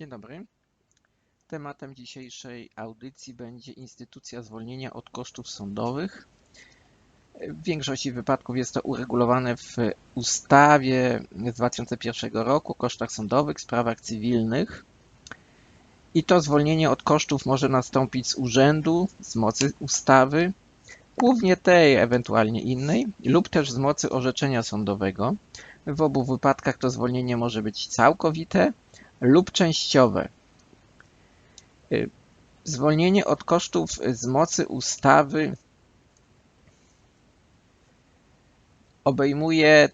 Dzień dobry. Tematem dzisiejszej audycji będzie instytucja zwolnienia od kosztów sądowych. W większości wypadków jest to uregulowane w ustawie z 2001 roku o kosztach sądowych sprawach cywilnych. I to zwolnienie od kosztów może nastąpić z urzędu, z mocy ustawy, głównie tej, ewentualnie innej, lub też z mocy orzeczenia sądowego. W obu wypadkach to zwolnienie może być całkowite lub częściowe. Y, Zwolnienie od kosztów z mocy ustawy obejmuje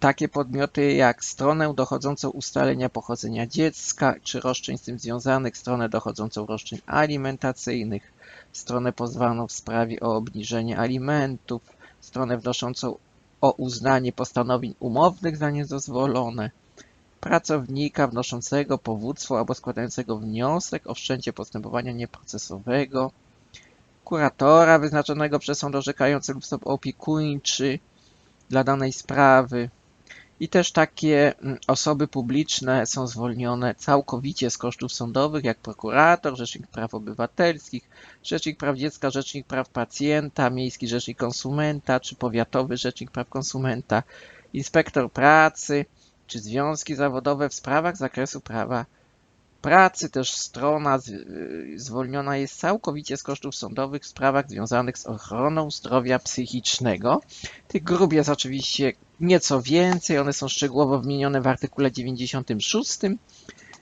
takie podmioty jak stronę dochodzącą ustalenia pochodzenia dziecka czy roszczeń z tym związanych, stronę dochodzącą roszczeń alimentacyjnych, stronę pozwaną w sprawie o obniżenie alimentów, stronę wnoszącą o uznanie postanowień umownych za niedozwolone, pracownika wnoszącego powództwo albo składającego wniosek o wszczęcie postępowania nieprocesowego, kuratora wyznaczonego przez sąd orzekający lub opiekuńczy dla danej sprawy. I też takie mm, osoby publiczne są zwolnione całkowicie z kosztów sądowych, jak prokurator, rzecznik praw obywatelskich, rzecznik praw dziecka, rzecznik praw pacjenta, miejski rzecznik konsumenta, czy powiatowy rzecznik praw konsumenta, inspektor pracy, czy związki zawodowe w sprawach zakresu prawa pracy. Też strona y, zwolniona jest całkowicie z kosztów sądowych w sprawach związanych z ochroną zdrowia psychicznego. Tych grup jest oczywiście nieco więcej, one są szczegółowo wymienione w artykule 96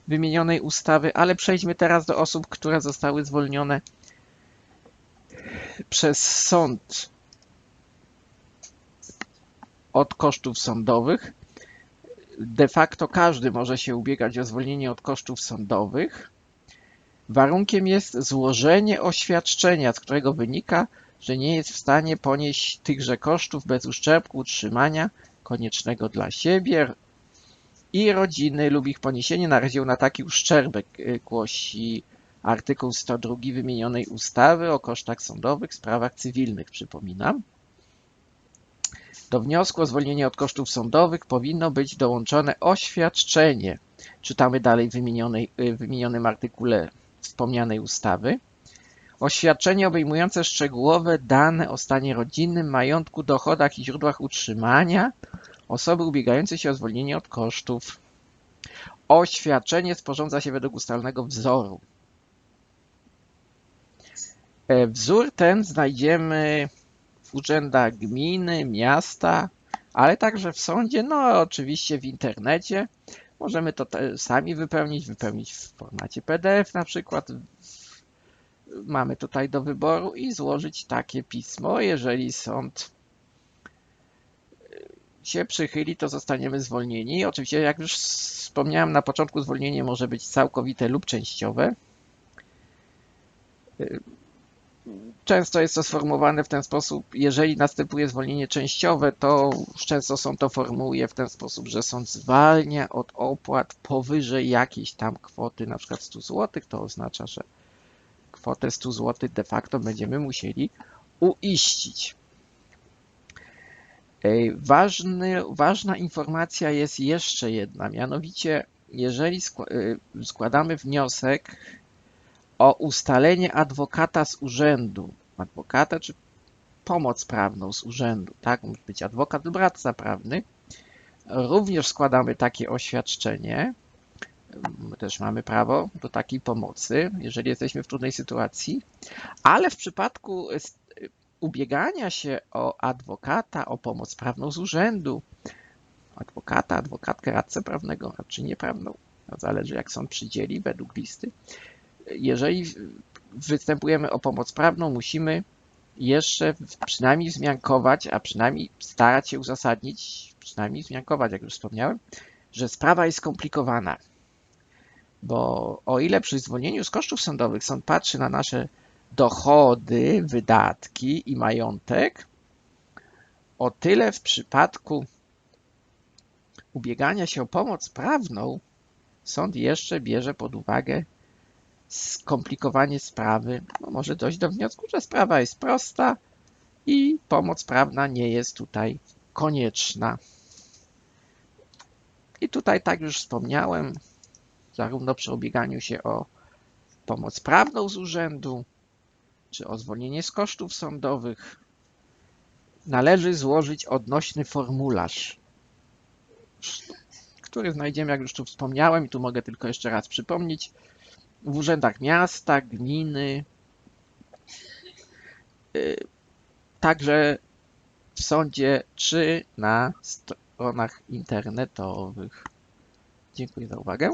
wymienionej ustawy, ale przejdźmy teraz do osób, które zostały zwolnione przez sąd od kosztów sądowych. De facto każdy może się ubiegać o zwolnienie od kosztów sądowych. Warunkiem jest złożenie oświadczenia, z którego wynika, że nie jest w stanie ponieść tychże kosztów bez uszczerbku utrzymania koniecznego dla siebie i rodziny lub ich poniesienie naraził na taki uszczerbek, y, głosi artykuł 102 wymienionej ustawy o kosztach sądowych w sprawach cywilnych, przypominam. Do wniosku o zwolnienie od kosztów sądowych powinno być dołączone oświadczenie. Czytamy dalej w y, wymienionym artykule wspomnianej ustawy. Oświadczenie obejmujące szczegółowe dane o stanie rodzinnym, majątku, dochodach i źródłach utrzymania osoby ubiegającej się o zwolnienie od kosztów. Oświadczenie sporządza się według ustalnego wzoru. E, Wzór ten znajdziemy w urzędach gminy, miasta, ale także w sądzie, no oczywiście w internecie. Możemy to sami wypełnić, wypełnić w formacie PDF na przykład. Mamy tutaj do wyboru i złożyć takie pismo. Jeżeli sąd się przychyli, to zostaniemy zwolnieni. Oczywiście, jak już wspomniałem na początku, zwolnienie może być całkowite lub częściowe. Często jest to sformułowane w ten sposób, jeżeli następuje zwolnienie częściowe, to często sąd to formułuje w ten sposób, że sąd zwalnia od opłat powyżej jakiejś tam kwoty, na przykład 100 zł. To oznacza, że kwotę 100 zł de facto będziemy musieli uiścić. Ważny, ważna informacja jest jeszcze jedna, mianowicie jeżeli y, składamy wniosek o ustalenie adwokata z urzędu, adwokata czy pomoc prawną z urzędu, tak? Może być adwokat lub radca prawny. Również składamy takie oświadczenie. My też mamy prawo do takiej pomocy, jeżeli jesteśmy w trudnej sytuacji, ale w przypadku s- ubiegania się o adwokata, o pomoc prawną z urzędu, adwokata, adwokatkę, radcę prawnego, a czy nieprawną, to zależy jak sąd przydzieli według listy, jeżeli występujemy o pomoc prawną, musimy jeszcze przynajmniej wzmiankować, a przynajmniej starać się uzasadnić, przynajmniej wzmiankować, jak już wspomniałem, że sprawa jest skomplikowana. Bo o ile przy zwolnieniu z kosztów sądowych sąd patrzy na nasze dochody, wydatki i majątek, o tyle w przypadku ubiegania się o pomoc prawną sąd jeszcze bierze pod uwagę skomplikowanie sprawy, no może dojść do wniosku, że sprawa jest prosta i pomoc prawna nie jest tutaj konieczna. I tutaj, tak już wspomniałem, zarówno przy ubieganiu się o pomoc prawną z urzędu, czy o zwolnienie z kosztów sądowych, należy złożyć odnośny formularz, który znajdziemy, jak już tu wspomniałem, i tu mogę tylko jeszcze raz przypomnieć, w urzędach miasta, gminy, y, także w sądzie czy na stronach internetowych. Dziękuję za uwagę.